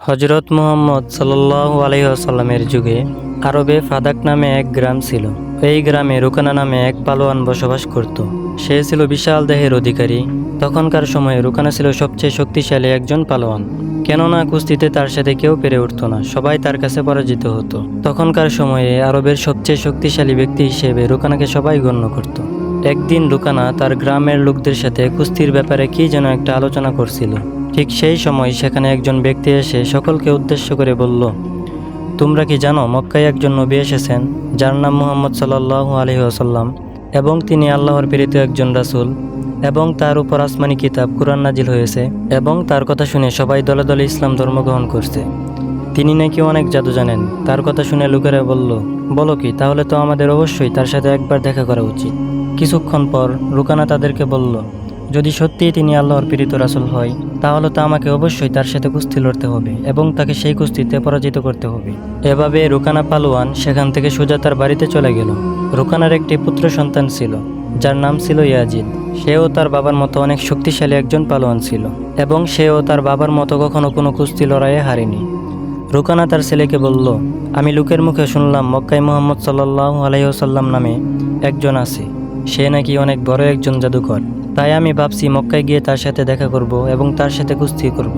হজরত মুহাম্মদ সাল্লাহ আলহিহাসাল্লামের যুগে আরবে ফাদাক নামে এক গ্রাম ছিল। এই গ্রামে রুকানা নামে এক পালোয়ান বসবাস করত। সে ছিল বিশাল দেহের অধিকারী। তখনকার সময়ে রুকানা ছিল সবচেয়ে শক্তিশালী একজন পালোয়ান। কেননা কুস্তিতে তার সাথে কেউ পেরে উঠত না, সবাই তার কাছে পরাজিত হতো। তখনকার সময়ে আরবের সবচেয়ে শক্তিশালী ব্যক্তি হিসেবে রুকানাকে সবাই গণ্য করত। একদিন রুকানা তার গ্রামের লোকদের সাথে কুস্তির ব্যাপারে কি যেন একটা আলোচনা করছিল। ঠিক সেই সময় সেখানে একজন ব্যক্তি এসে সকলকে উদ্দেশ্য করে বলল, তোমরা কি জানো মক্কায় একজন নবী এসেছেন, যার নাম মুহাম্মদ সাল্লাহ আলহি আসাল্লাম এবং তিনি আল্লাহর প্রেরিত একজন রাসূল, এবং তার উপর আসমানি কিতাব কুরআন নাজিল হয়েছে, এবং তার কথা শুনে সবাই দলে দলে ইসলাম ধর্ম গ্রহণ করছে। তিনি নাকি অনেক জাদু জানেন। তার কথা শুনে লোকেরা বলল, বলো কি, তাহলে তো আমাদের অবশ্যই তার সাথে একবার দেখা করা উচিত। কিছুক্ষণ পর রুকানা তাদেরকে বলল যদি সত্যিই তিনি আল্লাহর পীড়িত রাসুল হয়, তাহলে তো আমাকে অবশ্যই তার সাথে কুস্তি লড়তে হবে এবং তাকে সেই কুস্তিতে পরাজিত করতে হবে। এভাবে রুকানা পালোয়ান সেখান থেকে সোজা তার বাড়িতে চলে গেল। রুকানার একটি পুত্র সন্তান ছিল, যার নাম ছিল ইয়াজিদ। সেও তার বাবার মতো অনেক শক্তিশালী একজন পালোয়ান ছিল এবং সেও তার বাবার মতো কখনো কোনো কুস্তি লড়াইয়ে হারেনি। রুকানা তার ছেলেকে বলল, আমি লোকের মুখে শুনলাম মক্কাই মোহাম্মদ সাল্লাহ আলাইসাল্লাম নামে একজন আছে। সে নাকি অনেক বড় একজন জাদুকর। তাই আমি ভাবছি মক্কায় গিয়ে তার সাথে দেখা করব এবং তার সাথে কুস্তি করব।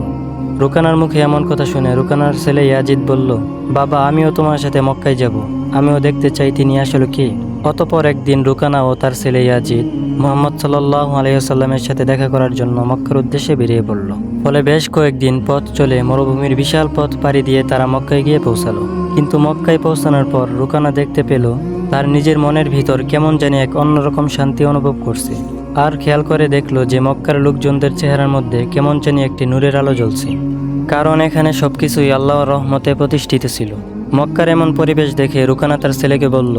রুকানার মুখে এমন কথা শুনে রুকানার ছেলে ইয়াজিদ বলল, বাবা, আমিও তোমার সাথে মক্কায় যাব। আমিও দেখতে চাই তিনি আসলে কে। অতপর একদিন রুকানা ও তার ছেলে ইয়াজিদ মোহাম্মদ সাল্লাহ আলাইসাল্লামের সাথে দেখা করার জন্য মক্কার উদ্দেশ্যে বেরিয়ে পড়ল। ফলে বেশ কয়েকদিন পথ চলে মরুভূমির বিশাল পথ পাড়ি দিয়ে তারা মক্কায় গিয়ে পৌঁছালো। কিন্তু মক্কায় পৌঁছানোর পর রুকানা দেখতে পেল, তার নিজের মনের ভিতর কেমন জানি এক অন্যরকম শান্তি অনুভব করছে। আর খেয়াল করে দেখল যে মক্কার লোকজনদের চেহারার মধ্যে কেমন জানি একটি নূরের আলো জ্বলছে। কারণ এখানে সব কিছুই আল্লাহর রহমতে প্রতিষ্ঠিত ছিল। মক্কার এমন পরিবেশ দেখে রুকানা তার ছেলেকে বলল,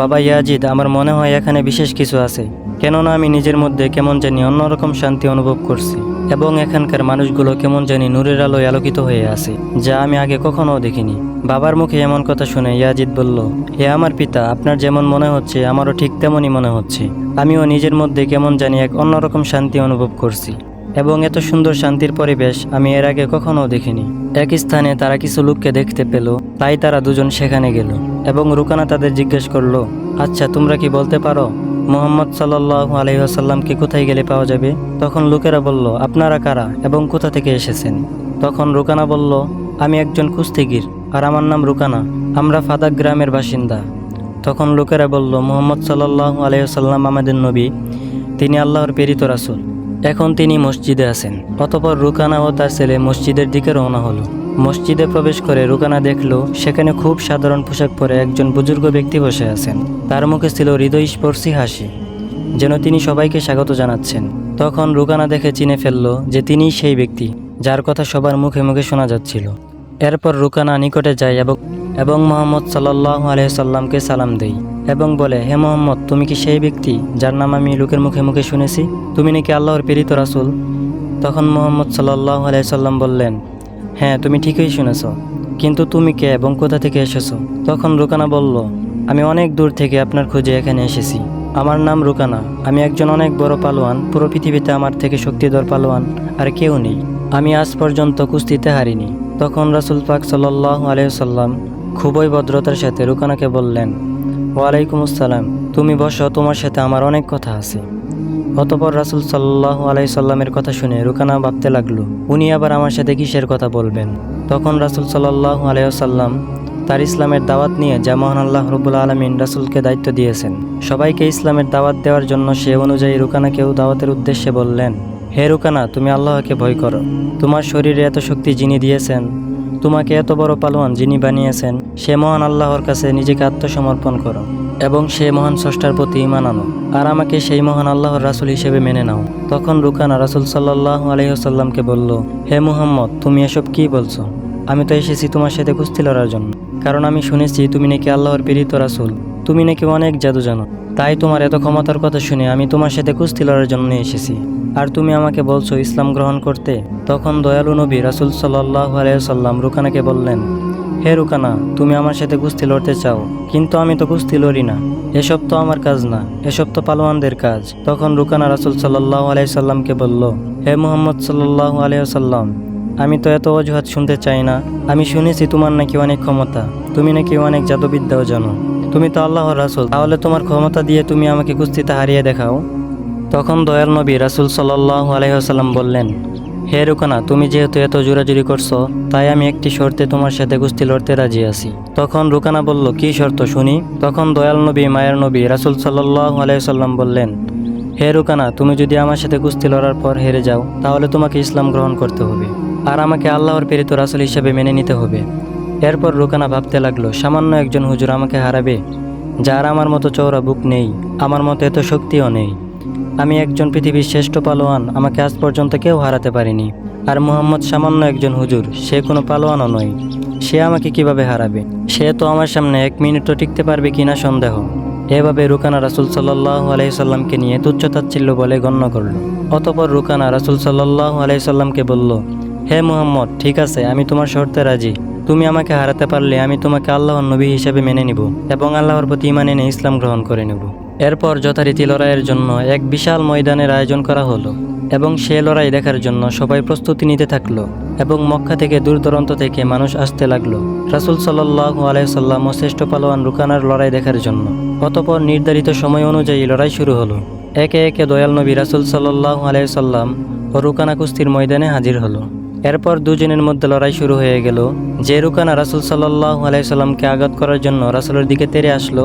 বাবা ইয়াজিদ, আমার মনে হয় এখানে বিশেষ কিছু আছে। কেননা আমি নিজের মধ্যে কেমন জানি অন্যরকম শান্তি অনুভব করছি। এবং এখানকার মানুষগুলো কেমন জানি নূরের আলোয় আলোকিত হয়ে আছে, যা আমি আগে কখনো দেখিনি। বাবার মুখে এমন কথা শুনে ইয়াজিদ বলল, হে আমার পিতা, আপনার যেমন মনে হচ্ছে, আমারও ঠিক তেমনই মনে হচ্ছে। আমিও নিজের মধ্যে কেমন জানি এক অন্যরকম শান্তি অনুভব করছি। এবং এত সুন্দর শান্তির পরিবেশ আমি এর আগে কখনো দেখিনি। এক স্থানে তারা কিছু লোককে দেখতে পেল, তাই তারা দুজন সেখানে গেল। এবং রুকানা তাদের জিজ্ঞেস করল আচ্ছা তোমরা কি বলতে পারো? মোহাম্মদ সাল্লাহ আলহিহাসাল্লামকে কোথায় গেলে পাওয়া যাবে? তখন লোকেরা বলল, আপনারা কারা এবং কোথা থেকে এসেছেন? তখন রুকানা বলল, আমি একজন কুস্তিগির আর আমার নাম রুকানা, আমরা ফাদাক গ্রামের বাসিন্দা। তখন লোকেরা বলল, মোহাম্মদ সাল্লাহ আলহিহাসাল্লাম আমাদের নবী, তিনি আল্লাহর প্রেরিত রাসুল। এখন তিনি মসজিদে আছেন। অতপর রুকানা ও তার ছেলে মসজিদের দিকে রওনা হলো। মসজিদে প্রবেশ করে রুকানা দেখল, সেখানে খুব সাধারণ পোশাক পরে একজন বুজুর্গ ব্যক্তি বসে আছেন। তার মুখে ছিল হৃদয়স্পর্শী হাসি, যেন তিনি সবাইকে স্বাগত জানাচ্ছেন। তখন রুকানা দেখে চিনে ফেলল যে তিনিই সেই ব্যক্তি, যার কথা সবার মুখে মুখে শোনা যাচ্ছিল। এরপর রুকানা নিকটে যায় এবং এবং মোহাম্মদ সাল্লাহ আলহিসাল্লামকে সালাম দেই এবং বলে, হে মোহাম্মদ, তুমি কি সেই ব্যক্তি, যার নাম আমি লোকের মুখে মুখে শুনেছি? তুমি নাকি আল্লাহর প্রেরিত রাসুল? তখন মোহাম্মদ সাল্লাহ আলাইসাল্লাম বললেন হ্যাঁ তুমি ঠিকই শুনেছ। কিন্তু তুমি কে এবং কোথা থেকে এসেছ? তখন রুকানা বলল, আমি অনেক দূর থেকে আপনার খোঁজে এখানে এসেছি। আমার নাম রুকানা। আমি একজন অনেক বড় পালোয়ান। পুরো পৃথিবীতে আমার থেকে শক্তিধর পালোয়ান, আর কেউ নেই। আমি আজ পর্যন্ত কুস্তিতে হারিনি। তখন রাসুল পাক সাল্লাহ আলাইসাল্লাম খুবই ভদ্রতার সাথে রুকানাকে বললেন, ওয়ালাইকুম আসসালাম। তুমি বসো, তোমার সাথে আমার অনেক কথা আছে। অতপর রাসুল সাল্লাহ আলাইসাল্লামের কথা শুনে রুকানা ভাবতে লাগল, উনি আবার আমার সাথে কিসের কথা বলবেন? তখন রাসুল সাল্লাহ আলাইসাল্লাম তার ইসলামের দাওয়াত নিয়ে যা মহান আল্লাহ রবুল আলমিন রাসুলকে দায়িত্ব দিয়েছেন, সবাইকে ইসলামের দাওয়াত দেওয়ার জন্য সে অনুযায়ী রুকানাকেও দাওয়াতের উদ্দেশ্যে বললেন, হে রুকানা, তুমি আল্লাহকে ভয় করো। তোমার শরীরে এত শক্তি যিনি দিয়েছেন, তোমাকে এত বড় পালোয়ান যিনি বানিয়েছেন, সে মহান আল্লাহর কাছে নিজেকে আত্মসমর্পণ করো। এবং সে মহান স্রষ্টার প্রতি ইমান আনো। আর আমাকে সেই মহান আল্লাহর রাসুল হিসেবে মেনে নাও। তখন রুকানা রাসুল সাল্লাহ আলহিহাসাল্লামকে বলল, হে মুহাম্মদ, তুমি এসব কি বলছো? আমি তো এসেছি তোমার সাথে কুস্তি লড়ার জন্য। কারণ আমি শুনেছি তুমি নাকি আল্লাহর প্রেরিত রাসুল। তুমি নাকি অনেক জাদু জানো। তাই তোমার এত ক্ষমতার কথা শুনে আমি তোমার সাথে কুস্তি লড়ার জন্য এসেছি। আর তুমি আমাকে বলছো ইসলাম গ্রহণ করতে? তখন দয়ালু নবী রাসুল সাল্লাহ আলাইসাল্লাম রুকানাকে বললেন হে রুকানা, তুমি আমার সাথে কুস্তি লড়তে চাও, কিন্তু আমি তো কুস্তি লড়ি না। এসব তো আমার কাজ না, এসব তো পালোয়ানদের কাজ। তখন রুকানা রাসুল সাল্লাহ আলাইসাল্লামকে বলল, হে মোহাম্মদ সাল্লাহ আলাইসাল্লাম আমি তো এত অজুহাত শুনতে চাই না, আমি শুনেছি তোমার নাকি অনেক ক্ষমতা, তুমি নাকি অনেক জাদুবিদ্যাও জানো। তুমি তো আল্লাহর রাসুল, তাহলে তোমার ক্ষমতা দিয়ে তুমি আমাকে কুস্তিতে হারিয়ে দেখাও। তখন দয়াল নবী রাসুল সাল্লাহ আলহিহাসাল্লাম বললেন হে রুকানা, তুমি যেহেতু এত জোরাজুরি করছ, তাই আমি একটি শর্তে তোমার সাথে কুস্তি লড়তে রাজি আছি। তখন রুকানা বলল, কি শর্ত শুনি? তখন দয়াল নবী, মায়ের নবী রাসুল সাল্লাহ আলাইসাল্লাম বললেন, হে রুকানা, তুমি যদি আমার সাথে কুস্তি লড়ার পর হেরে যাও, তাহলে তোমাকে ইসলাম গ্রহণ করতে হবে, আর আমাকে আল্লাহর প্রেরিত রাসুল হিসেবে মেনে নিতে হবে। এরপর রুকানা ভাবতে লাগল, সামান্য একজন হুজুর আমাকে হারাবে, যার আমার মতো চৌড়া বুক নেই, আমার মতো এত শক্তিও নেই। আমি একজন পৃথিবীর শ্রেষ্ঠ পালোয়ান, আমাকে আজ পর্যন্ত কেউ হারাতে পারিনি। আর মোহাম্মদ সামান্য একজন হুজুর, সে কোনো পালোয়ানও নয়। সে আমাকে কীভাবে হারাবে? সে তো আমার সামনে এক মিনিটও টিকতে পারবে কিনা সন্দেহ। এভাবে রুকানা রাসুল সাল্লাহ আলাইসাল্লামকে নিয়ে তুচ্ছতাচ্ছিল্য বলে গণ্য করল। অতপর রুকানা রাসুল সাল্লাহ আলাইসাল্লামকে বলল, হে মুহাম্মদ, ঠিক আছে, আমি তোমার শর্তে রাজি। তুমি আমাকে হারাতে পারলে আমি তোমাকে আল্লাহর নবী হিসেবে মেনে নিব এবং আল্লাহর প্রতি ইমান এনে ইসলাম গ্রহণ করে নেব। এরপর যথারীতি লড়াইয়ের জন্য এক বিশাল ময়দানের আয়োজন করা হলো এবং সে লড়াই দেখার জন্য সবাই প্রস্তুতি নিতে থাকল এবং মক্কা থেকে দূর দূরান্ত থেকে মানুষ আসতে লাগল। রাসুল সাল্লাহ আলাইসাল্লাম ও শ্রেষ্ঠ পালোয়ান রুকানার লড়াই দেখার জন্য। অতপর নির্ধারিত সময় অনুযায়ী লড়াই শুরু হলো। একে একে দয়াল নবী রাসুল সাল্লাহ আলাইসাল্লাম ও রুকানা কুস্তির ময়দানে হাজির হলো। এরপর দুজনের মধ্যে লড়াই শুরু হয়ে গেল, যে রুকানা রাসুল সাল্লাহ আলাইসাল্লামকে আঘাত করার জন্য রাসুলের দিকে তেরে আসলো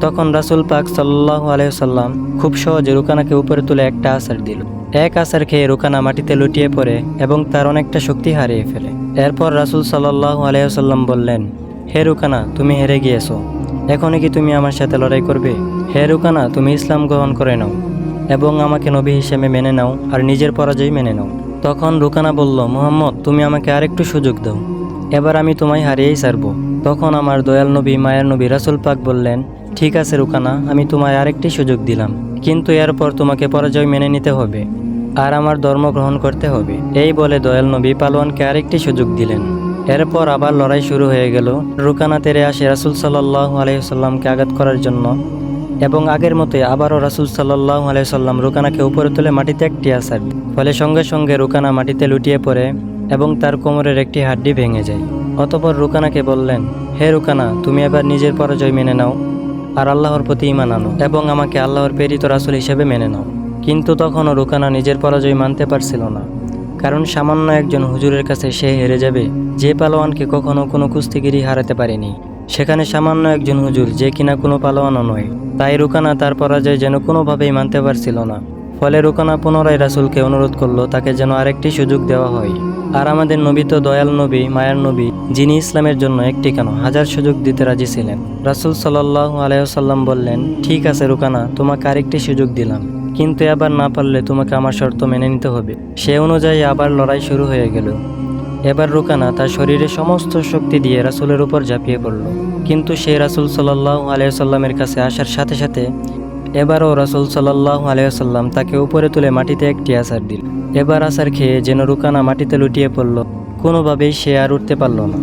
তখন রাসুল পাক সাল্লাহ আলাইসাল্লাম খুব সহজে রুকানাকে উপরে তুলে একটা আসার দিল। এক আসার খেয়ে রুকানা মাটিতে লুটিয়ে পড়ে এবং তার অনেকটা শক্তি হারিয়ে ফেলে। এরপর রাসুল সাল্লাহ আলাইসাল্লাম বললেন, হে রুকানা, তুমি হেরে গিয়েছো। এখনই কি তুমি আমার সাথে লড়াই করবে? হে রুকানা, তুমি ইসলাম গ্রহণ করে নাও এবং আমাকে নবী হিসেবে মেনে নাও আর নিজের পরাজয় মেনে নাও। তখন রুকানা বলল, মোহাম্মদ, তুমি আমাকে আরেকটু সুযোগ দাও। এবার আমি তোমায় হারিয়েই ছাড়ব। তখন আমার দয়াল নবী, মায়ের নবী রাসুল পাক বললেন ঠিক আছে, রুকানা, আমি তোমায় আরেকটি সুযোগ দিলাম। কিন্তু এরপর তোমাকে পরাজয় মেনে নিতে হবে, আর আমার ধর্ম গ্রহণ করতে হবে। এই বলে দয়াল নবী পালোয়ানকে আরেকটি সুযোগ দিলেন। এরপর আবার লড়াই শুরু হয়ে গেল। রুকানা তেরে আসে রাসুল সাল্লাহ আলহিহাল্লামকে আঘাত করার জন্য, এবং আগের মতোই আবারও রাসুল সাল্লাহ আলাইসাল্লাম রুকানাকে উপরে তুলে মাটিতে একটি আসার ফলে সঙ্গে সঙ্গে রুকানা মাটিতে লুটিয়ে পড়ে, এবং তার কোমরের একটি হাড্ডি ভেঙে যায়। অতপর রুকানাকে বললেন, হে রুকানা, তুমি এবার নিজের পরাজয় মেনে নাও। আর আল্লাহর প্রতি ইমান আনো এবং আমাকে আল্লাহর প্রেরিত রাসুল হিসেবে মেনে নাও। কিন্তু তখনও রুকানা নিজের পরাজয় মানতে পারছিল না। কারণ সামান্য একজন হুজুরের কাছে সে হেরে যাবে, যে পালোয়ানকে কখনো কোনো কুস্তিগিরি হারাতে পারেনি। সেখানে সামান্য একজন হুজুর যে কিনা কোনো পালোয়ানও নয়। তাই রুকানা তার পরাজয় যেন কোনোভাবেই মানতে পারছিল না। ফলে রুকানা পুনরায় রাসুলকে অনুরোধ করল তাকে যেন আরেকটি সুযোগ দেওয়া হয়। আর আমাদের নবী তো দয়াল নবী, মায়ার নবী, যিনি ইসলামের জন্য একটি কেন হাজার সুযোগ দিতে রাজি ছিলেন। রাসুল সাল্লাহ আলাইসাল্লাম বললেন, ঠিক আছে রুকানা, তোমাকে আরেকটি সুযোগ দিলাম। কিন্তু এবার না পারলে তোমাকে আমার শর্ত মেনে নিতে হবে। সে অনুযায়ী আবার লড়াই শুরু হয়ে গেল। এবার রুকানা তার শরীরে সমস্ত শক্তি দিয়ে রাসুলের উপর ঝাঁপিয়ে পড়ল। কিন্তু সে রাসুল সাল্লাহ আলাইসাল্লামের কাছে আসার সাথে সাথে এবারও রাসুল সাল্লাহ আলাইসাল্লাম তাকে উপরে তুলে মাটিতে একটি আসার দিল। এবার আসার খেয়ে যেন রুকানা মাটিতে লুটিয়ে পড়ল, কোনোভাবেই সে আর উঠতে পারল না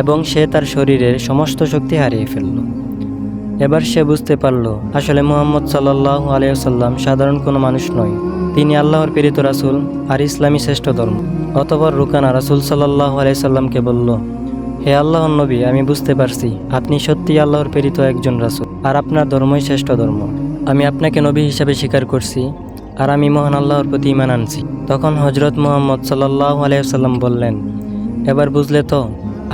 এবং সে তার শরীরের সমস্ত শক্তি হারিয়ে ফেলল। এবার সে বুঝতে পারল, আসলে মুহাম্মদ সাল্লাহ আলিয়াল্লাম সাধারণ কোনো মানুষ নয়। তিনি আল্লাহর প্রেরিত রাসুল আর ইসলামী শ্রেষ্ঠ ধর্ম। অতবার রুকানা রাসুল সাল্লাহ আলাইসাল্লামকে বলল, হে আল্লাহ নবী, আমি বুঝতে পারছি, আপনি সত্যি আল্লাহর প্রেরিত একজন রাসুল আর আপনার ধর্মই শ্রেষ্ঠ ধর্ম। আমি আপনাকে নবী হিসাবে স্বীকার করছি, আর আমি মহান আল্লাহর প্রতি ইমান আনছি। তখন হজরত মোহাম্মদ সাল্লাহ আলাইসাল্লাম বললেন, এবার বুঝলে তো,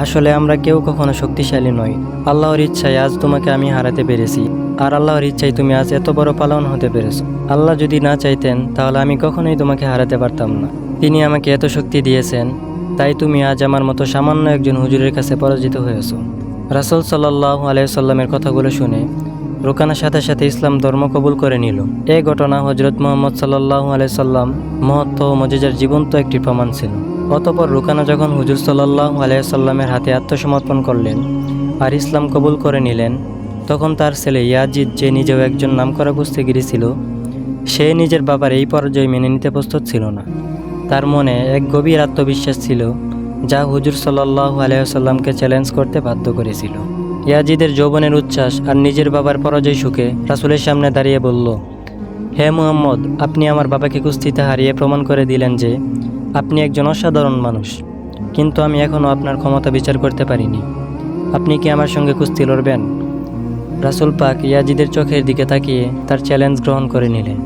আসলে আমরা কেউ কখনো শক্তিশালী নই। আল্লাহর ইচ্ছায় আজ তোমাকে আমি হারাতে পেরেছি, আর আল্লাহর ইচ্ছায় তুমি আজ এত বড় পালন হতে পেরেছ। আল্লাহ যদি না চাইতেন, তাহলে আমি কখনোই তোমাকে হারাতে পারতাম না। তিনি আমাকে এত শক্তি দিয়েছেন, তাই তুমি আজ আমার মতো সামান্য একজন হুজুরের কাছে পরাজিত হয়েছো। রাসুল সাল্লাহ আলাইসাল্লামের কথাগুলো শুনে রোকানার সাথে সাথে ইসলাম ধর্ম কবুল করে নিল। এই ঘটনা হজরত মোহাম্মদ সাল্লাহ আলাইসাল্লাম মহত্ব ও মজিজার জীবন্ত একটি প্রমাণ ছিল। অতপর রুকানা যখন হুজুর সাল্লাহ আলাইসাল্লামের হাতে আত্মসমর্পণ করলেন আর ইসলাম কবুল করে নিলেন, তখন তার ছেলে ইয়াজিদ, যে নিজেও একজন নামকরা কুস্তিগিরি ছিল, সে নিজের বাবার এই পরাজয় মেনে নিতে প্রস্তুত ছিল না। তার মনে এক গভীর আত্মবিশ্বাস ছিল, যা হুজুর সাল্লাহ আলাইসাল্লামকে চ্যালেঞ্জ করতে বাধ্য করেছিল। ইয়াজিদের যৌবনের উচ্ছ্বাস আর নিজের বাবার পরাজয় সুখে রাসুলের সামনে দাঁড়িয়ে বলল, হে মুহাম্মদ, আপনি আমার বাবাকে কুস্তিতে হারিয়ে প্রমাণ করে দিলেন যে আপনি একজন অসাধারণ মানুষ। কিন্তু আমি এখনও আপনার ক্ষমতা বিচার করতে পারিনি। আপনি কি আমার সঙ্গে কুস্তি লড়বেন? রাসুল পাক ইয়াজিদের চোখের দিকে তাকিয়ে তার চ্যালেঞ্জ গ্রহণ করে নিলেন,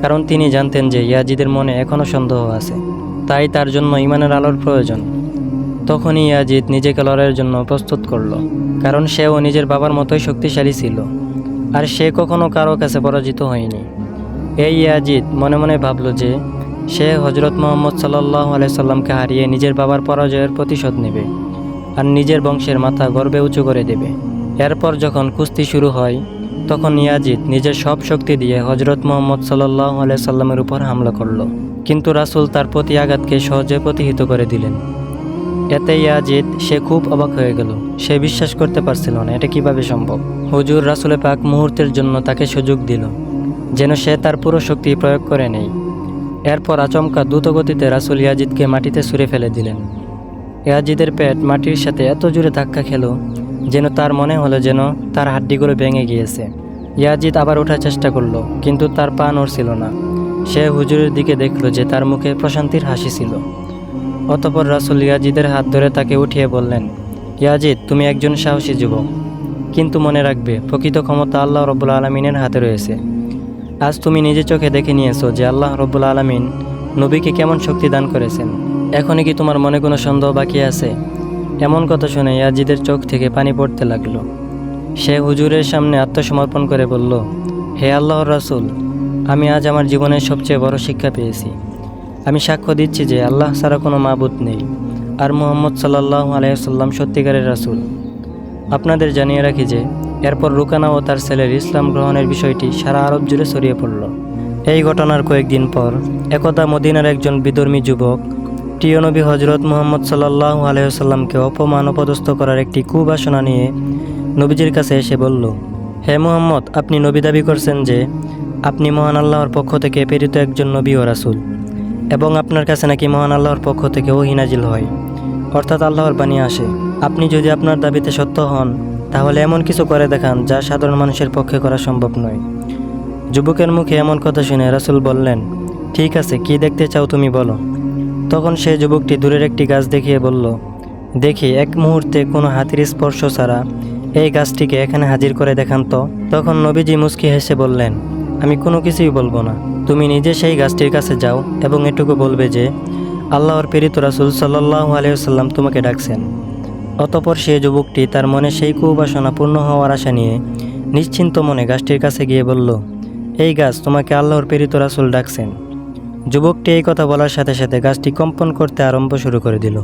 কারণ তিনি জানতেন যে ইয়াজিদের মনে এখনও সন্দেহ আছে। তাই তার জন্য ইমানের আলোর প্রয়োজন। তখনই ইয়াজিদ নিজেকে লড়াইয়ের জন্য প্রস্তুত করল। কারণ সেও নিজের বাবার মতোই শক্তিশালী ছিল। আর সে কখনো কারও কাছে পরাজিত হয়নি। এই ইয়াজিদ মনে মনে ভাবল যে, সে হজরত মোহাম্মদ সাল্লাহ আলাইসাল্লামকে হারিয়ে নিজের বাবার পরাজয়ের প্রতিশোধ নেবে আর নিজের বংশের মাথা গর্বে উঁচু করে দেবে। এরপর যখন কুস্তি শুরু হয়, তখন ইয়াজিদ নিজের সব শক্তি দিয়ে হজরত মোহাম্মদ সাল্লাহ আলাইসাল্লামের উপর হামলা করল। কিন্তু রাসূল তার প্রতি আঘাতকে সহজে প্রতিহিত করে দিলেন। এতে ইয়াজিদ, সে খুব অবাক হয়ে গেল। সে বিশ্বাস করতে পারছিল না, এটা কীভাবে সম্ভব? হুজুর রাসুলে পাক মুহূর্তের জন্য তাকে সুযোগ দিল, যেন সে তার পুরো শক্তি প্রয়োগ করে নেই। এরপর আচমকা দ্রুতগতিতে রাসুল ইয়াজিদকে মাটিতে ছুঁড়ে ফেলে দিলেন। ইয়াজিদের পেট মাটির সাথে এত জোরে ধাক্কা খেল, যেন তার মনে হলো যেন তার হাড্ডিগুলো ভেঙে গিয়েছে। ইয়াজিদ আবার ওঠার চেষ্টা করল, কিন্তু তার পা নড়ছিল না। সে হুজুরের দিকে দেখল যে তার মুখে প্রশান্তির হাসি ছিল। অতপর রাসুল ইয়াজিদের হাত ধরে তাকে উঠিয়ে বললেন, ইয়াজিদ, তুমি একজন সাহসী যুবক। কিন্তু মনে রাখবে, প্রকৃত ক্ষমতা আল্লাহ রব্বুল আলমিনের হাতে রয়েছে। আজ তুমি নিজে চোখে দেখে নিয়েছো যে আল্লাহ রব্বুল আলমিন নবীকে কেমন শক্তি দান করেছেন। এখনই কি তোমার মনে কোনো সন্দেহ বাকি আছে? এমন কথা শুনে ইয়াজিদের চোখ থেকে পানি পড়তে লাগল। সে হুজুরের সামনে আত্মসমর্পণ করে বলল, হে আল্লাহর রাসূল, আমি আজ আমার জীবনের সবচেয়ে বড় শিক্ষা পেয়েছি। আমি সাক্ষ্য দিচ্ছি যে আল্লাহ ছাড়া কোনো মাবুদ নেই। আর মোহাম্মদ সাল্লাহ আলাইসাল্লাম সত্যিকারের রাসূল। আপনাদের জানিয়ে রাখি যে, এরপর রুকানা ও তার ছেলের ইসলাম গ্রহণের বিষয়টি সারা আরব জুড়ে ছড়িয়ে পড়ল। এই ঘটনার কয়েকদিন পর একদা মদিনার একজন বিধর্মী যুবক, প্রিয় নবী হজরত মোহাম্মদ সাল্লাহ আলহিহাল্লামকে অপমান অপদস্থ করার একটি কুবাসনা নিয়ে নবীজির কাছে এসে বলল, হে মোহাম্মদ, আপনি নবী দাবি করছেন যে, আপনি মহান আল্লাহর পক্ষ থেকে প্রেরিত একজন নবী ও রাসূল। এবং আপনার কাছে নাকি মহান আল্লাহর পক্ষ থেকে ওহী নাজিল হয়। অর্থাৎ আল্লাহর বাণী আসে। আপনি যদি আপনার দাবিতে সত্য হন, তাহলে এমন কিছু করে দেখান যা সাধারণ মানুষের পক্ষে করা সম্ভব নয়। যুবকের মুখে এমন কথা শুনে রাসুল বললেন, ঠিক আছে, কি দেখতে চাও তুমি বলো। তখন সে যুবকটি দূরের একটি গাছ দেখিয়ে বলল, দেখি, এক মুহূর্তে কোনো হাতির স্পর্শ ছাড়া এই গাছটিকে এখানে হাজির করে দেখান তো। তখন নবীজি মুস্কি হেসে বললেন আমি কোনো কিছুই বলব না। তুমি নিজে সেই গাছটির কাছে যাও এবং এটুকু বলবে যে, আল্লাহর প্রেরিত রাসুল সাল্লাহ আলিয়াল্লাম তোমাকে ডাকছেন। অতপর সে যুবকটি তার মনে সেই কুবাসনা পূর্ণ হওয়ার আশা নিয়ে নিশ্চিন্ত মনে গাছটির কাছে গিয়ে বলল, এই গাছ তোমাকে আল্লাহর প্রেরিত রাসুল ডাকছেন। যুবকটি এই কথা বলার সাথে সাথে গাছটি কম্পন করতে আরম্ভ শুরু করে দিল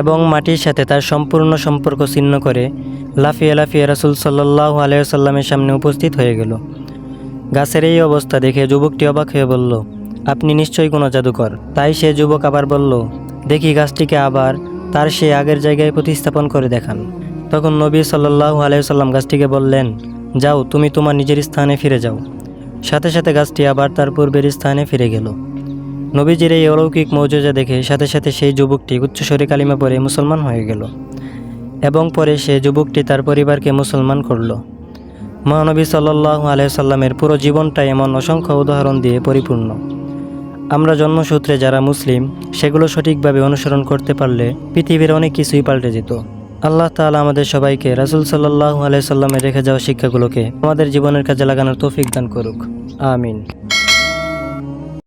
এবং মাটির সাথে তার সম্পূর্ণ সম্পর্ক ছিন্ন করে লাফিয়ে লাফিয়ে রাসুল সাল্লাহ আলিয়াল্লামের সামনে উপস্থিত হয়ে গেল। গাছের এই অবস্থা দেখে যুবকটি অবাক হয়ে বলল, আপনি নিশ্চয়ই কোনো জাদুকর। তাই সে যুবক আবার বলল, দেখি গাছটিকে আবার তার সে আগের জায়গায় প্রতিস্থাপন করে দেখান। তখন নবী সাল্লাহ আলাইসাল্লাম গাছটিকে বললেন, যাও, তুমি তোমার নিজের স্থানে ফিরে যাও। সাথে সাথে গাছটি আবার তার পূর্বের স্থানে ফিরে গেল। নবীজির এই অলৌকিক মৌজজা দেখে সাথে সাথে সেই যুবকটি উচ্চস্বরে কালিমা পরে মুসলমান হয়ে গেল এবং পরে সে যুবকটি তার পরিবারকে মুসলমান করল। মহানবী সাল্লাহ আলাইসাল্লামের পুরো জীবনটাই এমন অসংখ্য উদাহরণ দিয়ে পরিপূর্ণ। আমরা জন্মসূত্রে যারা মুসলিম, সেগুলো সঠিকভাবে অনুসরণ করতে পারলে পৃথিবীর অনেক কিছুই পাল্টে যেত। আল্লাহ তালা আমাদের সবাইকে রাসুল সাল্লাহ আলাইসাল্লামের রেখে যাওয়া শিক্ষাগুলোকে আমাদের জীবনের কাজে লাগানোর তৌফিক দান করুক। আমিন।